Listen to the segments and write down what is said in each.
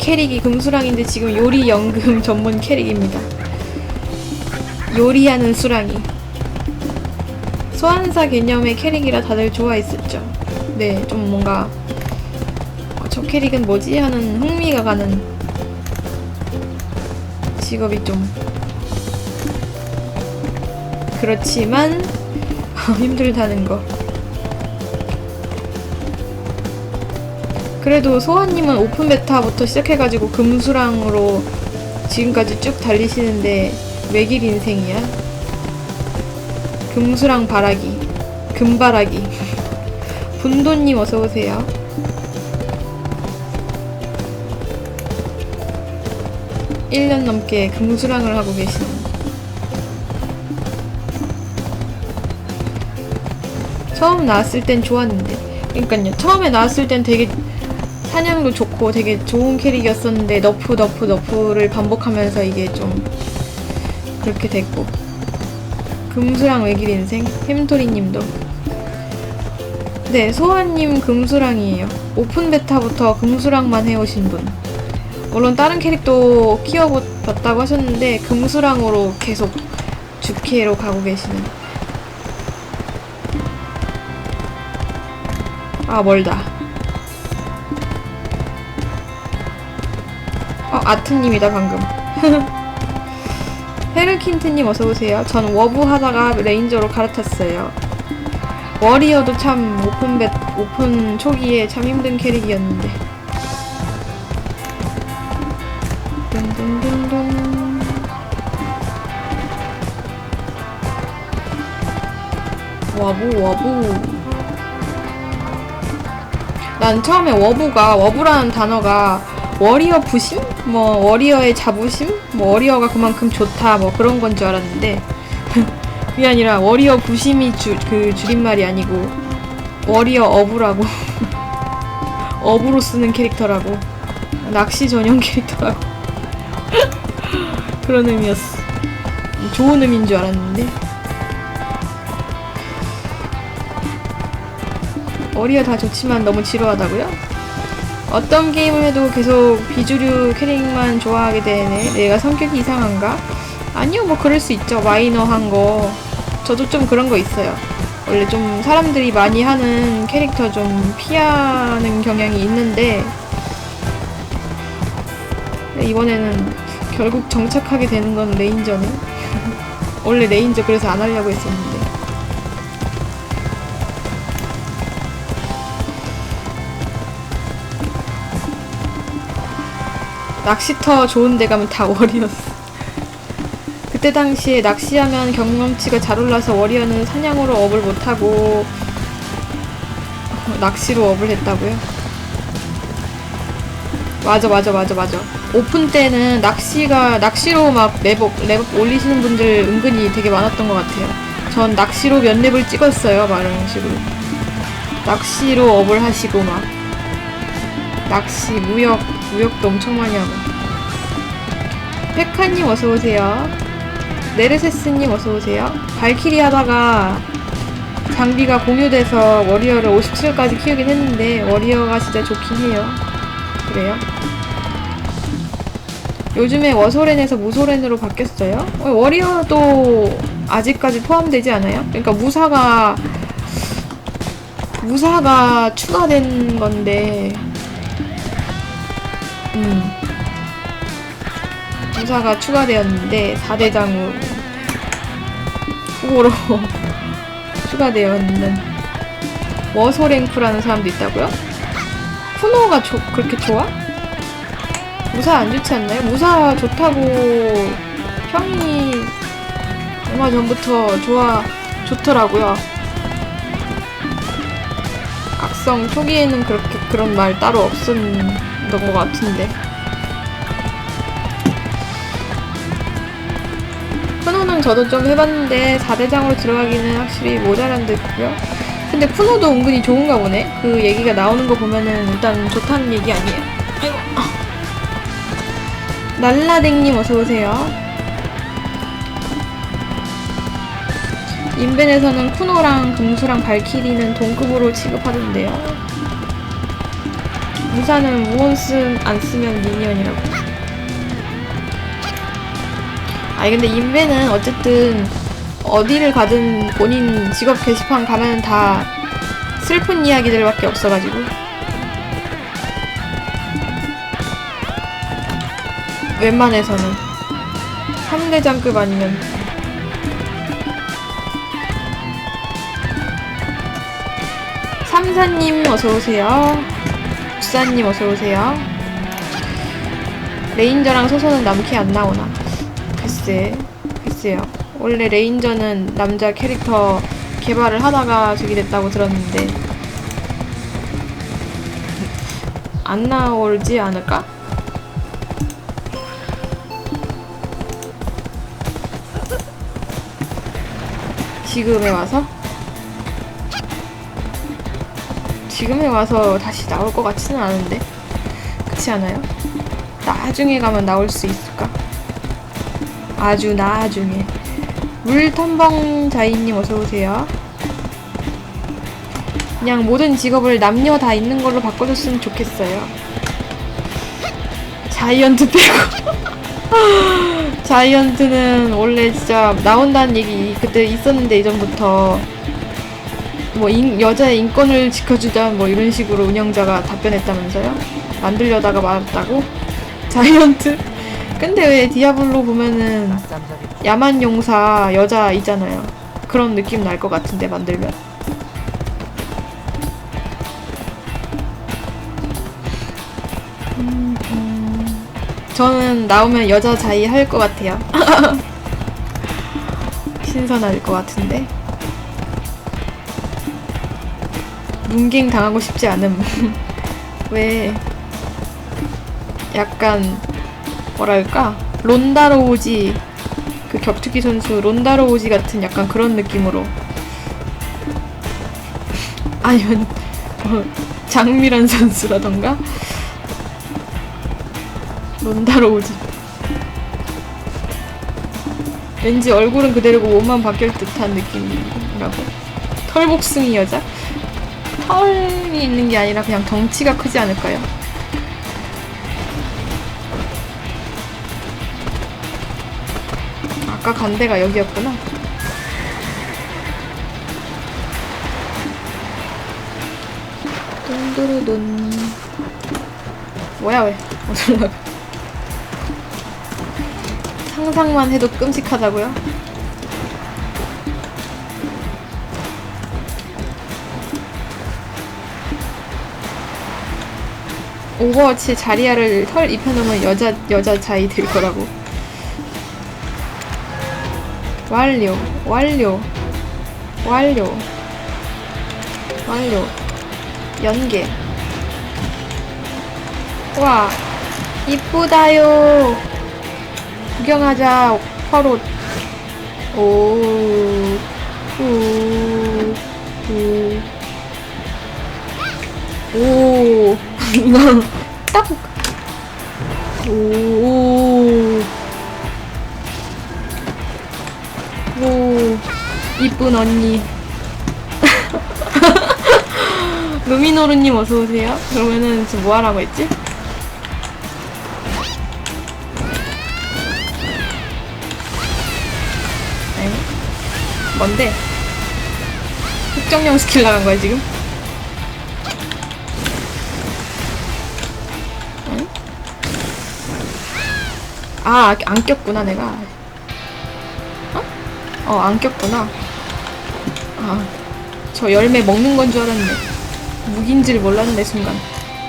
캐릭이 금수랑인데 지금 요리 연금 전문 캐릭입니다. 요리하는 수랑이. 소환사 개념의 캐릭이라 다들 좋아했었죠. 네, 좀 뭔가 어, 저 캐릭은 뭐지 하는 흥미가 가는 직업이 좀 그렇지만 힘들다는 거. 그래도 소아님은 오픈 베타부터 시작해가지고 금수랑으로 지금까지 쭉 달리시는데 외길 인생이야? 금수랑 바라기, 금바라기. 분도님 어서 오세요. 일 년 넘게 금수랑을 하고 계시는 처음 나왔을 땐 좋았는데 그러니까요 처음에 나왔을 땐 되게 사냥도 좋고 되게 좋은 캐릭이었었는데 너프 너프 너프를 반복하면서 이게 좀 그렇게 됐고. 금수랑 외길 인생? 햄토리님도. 네 소아님 금수랑이에요. 오픈 베타부터 금수랑만 해오신 분. 물론 다른 캐릭도 키워봤다고 하셨는데 금수랑으로 계속 주캐로 가고 계시는. 아 멀다 어 아트님이다 방금. 헤르킨트님 어서오세요. 전 워브 하다가 레인저로 갈아탔어요. 워리어도 참 오픈 배, 오픈 초기에 참 힘든 캐릭이었는데. 워브 워브. 난 처음에 워브가 워브라는 단어가 워리어 부심? 뭐 워리어의 자부심? 뭐 워리어가 그만큼 좋다 뭐 그런 건 줄 알았는데. 그게 아니라 워리어 부심이 주, 그 줄임말이 아니고 워리어 어부라고. 어부로 쓰는 캐릭터라고. 낚시 전용 캐릭터라고. 그런 의미였어. 좋은 의미인 줄 알았는데. 워리어 다 좋지만 너무 지루하다고요? 어떤 게임을 해도 계속 비주류 캐릭만 좋아하게 되네. 내가 성격이 이상한가? 아니요, 뭐 그럴 수 있죠. 마이너한 거. 저도 좀 그런 거 있어요. 원래 좀 사람들이 많이 하는 캐릭터 좀 피하는 경향이 있는데 이번에는 결국 정착하게 되는 건 레인저네. 원래 레인저 그래서 안 하려고 했었는데. 낚시터 좋은 데 가면 다 워리였어. 그때 당시에 낚시하면 경험치가 잘 올라서 워리어는 사냥으로 업을 못하고 어, 낚시로 업을 했다고요? 맞아 맞아 맞아 맞아 오픈 때는 낚시가 낚시로 막 랩업 랩업 올리시는 분들 은근히 되게 많았던 것 같아요 전 낚시로 몇 랩을 찍었어요 막 이런 식으로 낚시로 업을 하시고 막 낚시 무역 무역도 엄청 많이 하고 페카님 어서오세요 네르세스님 어서오세요 발키리 하다가 장비가 공유돼서 워리어를 57까지 키우긴 했는데 워리어가 진짜 좋긴 해요 그래요? 요즘에 워소렌에서 무소렌으로 바뀌었어요? 어, 워리어도 아직까지 포함되지 않아요? 그러니까 무사가 무사가 추가된 건데 음. 무사가 추가되었는데 4대장으로 후보로 추가되어 있는 워소랭크라는 사람도 있다고요? 쿠노가 조, 그렇게 좋아? 무사 안 좋지 않나요? 무사 좋다고 평이 얼마 전부터 좋아 좋더라고요. 악성 초기에는 그렇게 그런 말 따로 없었 던 것 같은데. 쿠노는 저도 좀 해봤는데 4대장으로 들어가기는 확실히 모자란 듯고요. 근데 쿠노도 은근히 좋은가 보네. 그 얘기가 나오는 거 보면은 일단 좋다는 얘기 아니에요. 날라댕님 어서오세요. 인벤에서는 쿠노랑 금수랑 발키리는 동급으로 취급하던데요. 무사는 쓴, 안 쓰면 미니언이라고. 아니 근데 인베는 어쨌든 어디를 가든 본인 직업 게시판 가면 다 슬픈 이야기들밖에 없어가지고. 웬만해서는. 3대장급 아니면. 삼사님 어서오세요 국사님 어서오세요 레인저랑 소소는 남캐 안 나오나 글쎄 글쎄요 원래 레인저는 남자 캐릭터 개발을 하다가 저기 됐다고 들었는데 안 나오지 않을까? 지금에 와서? 지금에 와서 다시 나올 것 같지는 않은데. 그렇지 않아요? 나중에 가면 나올 수 있을까? 아주 나중에. 물텀벙 자이님 어서오세요. 그냥 모든 직업을 남녀 다 있는 걸로 바꿔줬으면 좋겠어요. 자이언트 빼고. 자이언트는 원래 진짜 나온다는 얘기 그때 있었는데 이전부터 뭐 인- 여자의 인권을 지켜주자 뭐 이런 식으로 운영자가 답변했다면서요? 만들려다가 말았다고? 자이언트? 근데 왜 디아블로 보면은 야만 용사 여자 있잖아요. 그런 느낌 날 것 같은데 만들면. 저는 나오면 여자 자이 할 것 같아요. 신선할 것 같은데. 문갱 당하고 싶지 않음. 왜 약간 뭐랄까? 론다로우지 그 격투기 선수 론다로우지 같은 약간 그런 느낌으로. 아니면 뭐 장미란 선수라던가? 론다로우지. 왠지 얼굴은 그대로고 몸만 바뀔 듯한 느낌이라고. 털복숭이 여자? 털이 있는 게 아니라 그냥 덩치가 크지 않을까요? 아까 간 데가 여기였구나. 돈두루돈. 뭐야 왜? 나가? 상상만 해도 끔찍하다고요? 오버워치 자리야를 털 입혀놓으면 여자 여자 자이 될 거라고. 완료, 완료, 완료, 완료. 연계. 와, 이쁘다요. 구경하자, 화롯. 오, 우, 우. 오, 이거 딱. 오. 오, 이쁜 언니. 루미노루님 어서오세요. 그러면은 지금 뭐 하라고 했지? 뭔데? 특정형 스킬 나간 거야, 지금? 아, 안 꼈구나, 내가. 어, 안 꼈구나. 아, 저 열매 먹는 건 줄 알았네. 무기인지를 몰랐네, 순간.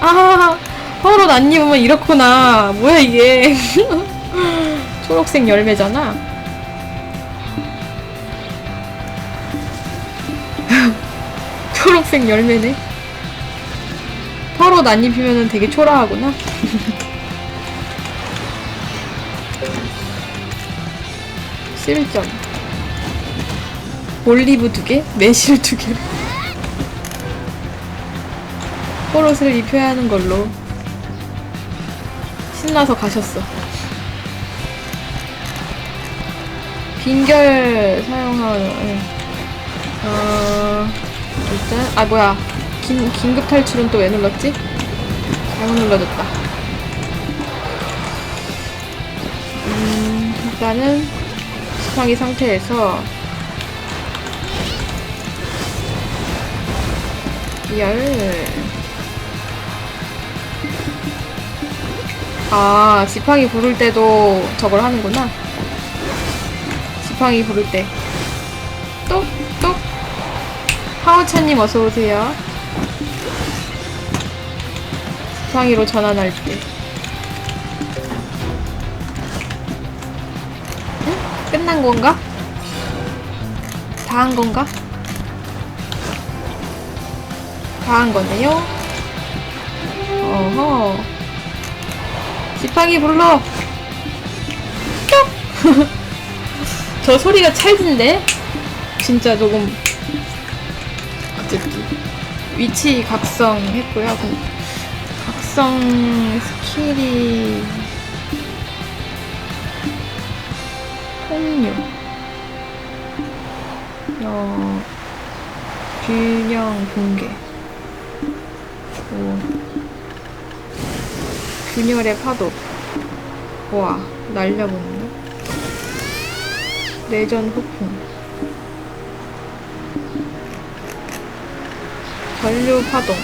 아, 서로 안 입으면 이렇구나. 뭐야, 이게. 초록색 열매잖아. 초록색 열매네. 펄옷 안 입히면 되게 초라하구나. 실점. 올리브 두 개, 매실 두 개. 포롯을 입혀야 하는 걸로 신나서 가셨어. 빈결 사용하는 예. 어 일단 아 뭐야 긴 긴급 탈출은 또 왜 눌렀지? 잘못 눌러줬다. 음, 일단은 지팡이 상태에서 열. 아, 지팡이 부를 때도 저걸 하는구나. 지팡이 부를 때. 똑, 똑. 하우차님 어서오세요. 지팡이로 전환할 때. 끝난 건가? 다 한 건가? 다 한 거네요. 어허. 지팡이 불러. 뿅! 저 소리가 찰진데? 진짜 조금. 어쨌든. 위치 각성 했고요. 그 각성 스킬이. 폭류. 어, 균형 붕괴. 오. 균열의 파도. 와, 날려보는데? 내전 폭풍. 전류 파동.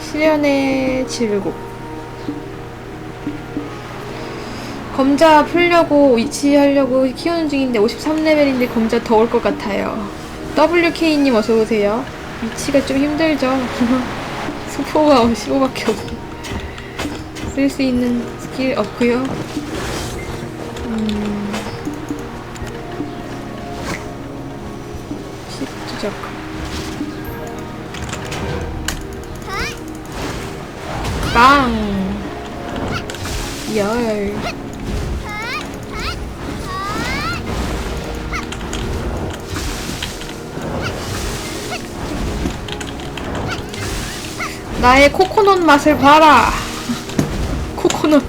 시련의 질곡. 검자 풀려고 위치하려고 키우는 중인데 53레벨인데 검자 더올것 같아요. WK님 어서오세요. 위치가 좀 힘들죠? 수포가 15밖에 없어. 쓸수 있는 스킬 없고요. 음... 적 빵! 열. 나의 코코넛 맛을 봐라. 코코넛,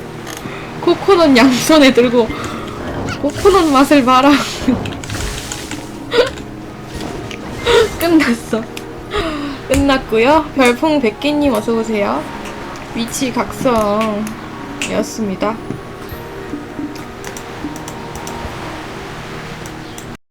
코코넛 양손에 들고 코코넛 맛을 봐라. 끝났어. 끝났고요. 별풍 100개님 어서 오세요. 위치 각성이었습니다.